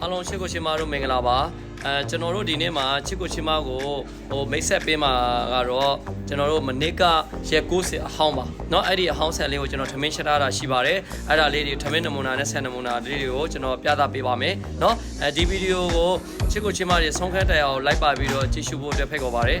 အားလုံးချစ်ကိုချင်းမတို့မင်္ဂလာပါအဲကျွန်တော်တို့ဒီနေ့မှာချစ်ကိုချင်းမကိုဟိုမိတ်ဆက်ပေးမှာကတော့ကျွန်တော်တို့မနစ်ကရက်90အဟောင်းပါเนาะအဲ့ဒီအဟောင်းဆန်လေးကိုကျွန်တော်ထမင်းချက်ထားတာရှိပါတယ်အဲ့ဒါလေးတွေထမင်းနမူနာနဲ့ဆန်နမူနာလေးတွေကိုကျွန်တော်ပြသပေးပါမယ်เนาะအဲဒီဗီဒီယိုကိုချစ်ကိုချင်းမတွေဆုံးခန်းတိုင်အောင်လိုက်ပါပြီးတော့ကြည့်ရှုဖို့အတွက်ဖိတ်ခေါ်ပါတယ်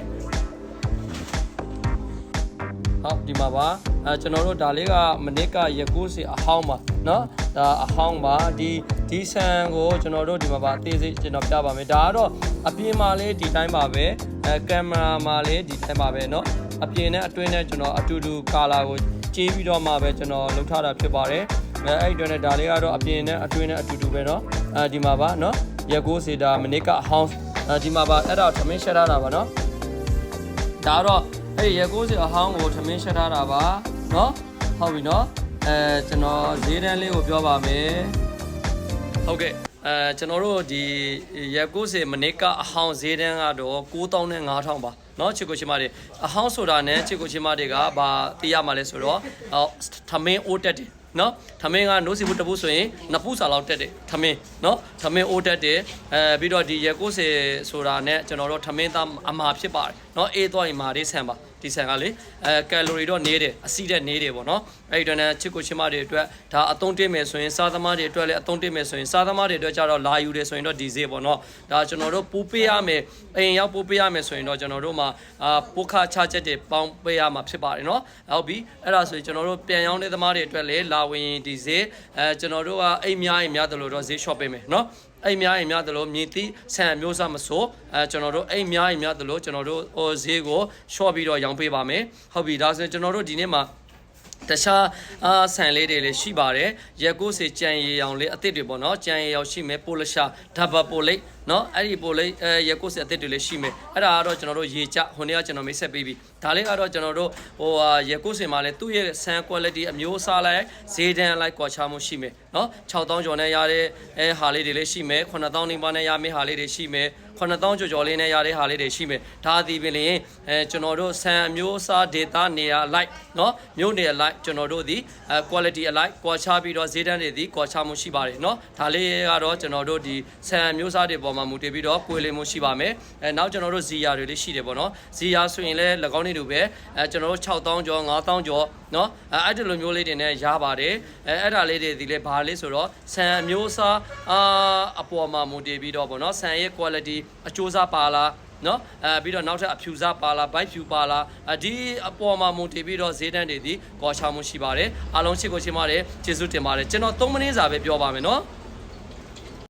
ဟုတ်ဒီမှာပါအဲကျွန်တော်တို့ဒါလေးကမနစ်ကရက်90အဟောင်းပါเนาะ ဒါအဟောင်းပါဒီဒီဆန်ကိုကျွန်တော်တို့ဒီမှာပါအသေးစိတ်ကျွန်တော်ပြပါမယ်ဒါကတော့အပြင်မှာလေးဒီတိုင်းပါပဲအဲကင်မရာမှာလေးဒီတိုင်းပါပဲเนาะအပြင်နဲ့အတွင်းနဲ့ကျွန်တော်အတူတူကာလာကိုကြေးပြီးတော့မှပဲကျွန်တော်လုပ်ထားတာဖြစ်ပါတယ်အဲအဲ့ဒီတော့ねဒါလေးကတော့အပြင်နဲ့အတွင်းနဲ့အတူတူပဲเนาะအဲဒီမှာပါเนาะရက်ကိုစီဒါမနစ်ကအဟောင်းအဲဒီမှာပါအဲ့ဒါထမင်းရှက်ထားတာပါเนาะ ဒါတော့အဲ့ဒီရေကိုးစီအဟောင်းကိုထမင်းရှက်ထားတာပါเนาะဟုတ်ပြီเนาะ အဲကျွန်တော်ဈေးတန်းလေးကိုပြောပါမယ်ဟုတ်ကဲ့အဲကျွန်တော်တို့ဒီရေကိုးစီမနစ်ကအဟောင်းဈေးတန်းကတော့9000နဲ့9000ပါเนาะချစ်ကိုချင်မတွေအဟောင်းဆိုတာနဲ့ချစ်ကိုချင်မတွေကဘာသိရမှာလဲဆိုတော့အော်ထမင်းအိုးတက်တယ်နော်ထမင်းကနိုးစီဘူးတပူဆိုရင်နှစ်ပူစာလောက်တက်တယ်ထမင်းနော်ထမင်းအိုးတက်တယ်အဲပြီးတော့ဒီရေကိုးစီဆိုတာနဲ့ကျွန်တော်တို့ထမင်းသားအမှာဖြစ်ပါတယ်နော်အေးသွားရင်မာလေးဆန်ပါ ဒီဆန်ကလေအဲကယ်လိုရီတော့နေတယ်အဆီတဲ့နေတယ်ပေါ့နော်အဲ့ဒီတော့ねချစ်ကိုချင်းမတွေအတွက်ဒါအသုံးတင်မယ်ဆိုရင်စားသမားတွေအတွက်လည်းအသုံးတင်မယ်ဆိုရင်စားသမားတွေအတွက်ကြတော့လာယူတယ်ဆိုရင်တော့ဒီဈေးပေါ့နော်ဒါကျွန်တော်တို့ပူပေးရမယ်အိမ်ရောက်ပူပေးရမယ်ဆိုရင်တော့ကျွန်တော်တို့မှာအာပုခချချက်တွေပေါင်းပေးရမှာဖြစ်ပါတယ်နော်ဟုတ်ပြီအဲ့ဒါဆိုရင်ကျွန်တော်တို့ပြန်ရောင်းတဲ့သမားတွေအတွက်လည်းလာဝင်ဒီဈေးအဲကျွန်တော်တို့ကအိမ်များအိမ်များတယ်လို့တော့ဈေး shop ပေးမယ်နော် အိမ်များအိမ်များသလိုမြည်သည့်ဆန်မျိုးစားမဆိုအဲကျွန်တော်တို့အိမ်များအိမ်များသလိုကျွန်တော်တို့ဟိုဈေးကိုရှော့ပြီးတော့ရောင်းပေးပါမယ်ဟုတ်ပြီဒါဆိုရင်ကျွန်တော်တို့ဒီနေ့မှာ တခြားအာဆန်လေးတွေလည်းရှိပါတယ်ရက်ကိုစေကြံရီအောင်လေးအစ်စ်တွေပေါ့နော်ကြံရီအောင်ရှိမယ်ပိုလရှာဓာဘပိုလိတ်နော်အဲ့ဒီပိုလိတ်အဲရက်ကိုစေအစ်စ်တွေလည်းရှိမယ်အဲ့ဒါကတော့ကျွန်တော်တို့ရေကြဟိုနေ့ကကျွန်တော်မိတ်ဆက်ပေးပြီဒါလေးကတော့ကျွန်တော်တို့ဟိုဟာရက်ကိုစေမှာလည်းသူ့ရဲ့ဆန် quality အမျိုးအစားလိုက်ဈေးတန်းလိုက်ကွာခြားမှုရှိမယ်နော်6000ကျော်နဲ့ရတဲ့အဲဟာလေးတွေလည်းရှိမယ်9000နီးပါးနဲ့ရမယ့်ဟာလေးတွေရှိမယ် 9000ကျော်ကျော်လေးနဲ့ရတဲ့ဟာလေးတွေရှိမယ်ဒါအသည်ပင်လျင်အဲကျွန်တော်တို့ဆန်အမျိုးအစား data နေရာလိုက်နော်မြို့နေရာလိုက်ကျွန်တော်တို့ဒီအဲ quality အလိုက်ကွာခြားပြီးတော့ဈေးတန်းတွေဒီကွာခြားမှုရှိပါတယ်နော်ဒါလေးကတော့ကျွန်တော်တို့ဒီဆန်အမျိုးအစားတွေပေါ်မှာမူတည်ပြီးတော့ကွေလင်မှုရှိပါမယ်အဲနောက်ကျွန်တော်တို့ဇီယာတွေလည်းရှိတယ်ပေါ့နော်ဇီယာဆိုရင်လည်း၎င်းတွေလိုပဲအဲကျွန်တော်တို့6000ကျော်9000ကျော်နော်အဲအဲ့ဒီလိုမျိုးလေးတွေနဲ့ရပါတယ်အဲအဲ့ဒါလေးတွေဒီလေဘာလေးဆိုတော့ဆန်အမျိုးအစားအာအပေါ်မှာမူတည်ပြီးတော့ပေါ့နော်ဆန်ရဲ့ quality အကျိုးစားပါလားနော်အဲပြီးတော့နောက်ထပ်အဖြူစားပါလားဘိုက်ဖြူပါလားအဲဒီအပေါ်မှာမူတည်ပြီးတော့ဈေးတန်းတွေဒီကောချောင်းမှုရှိပါတယ်အားလုံးချစ်ကိုချင်ပါတယ်ကျေးဇူးတင်ပါတယ်ကျွန်တော်3မိနစ်စာပဲပြောပါမယ်နော်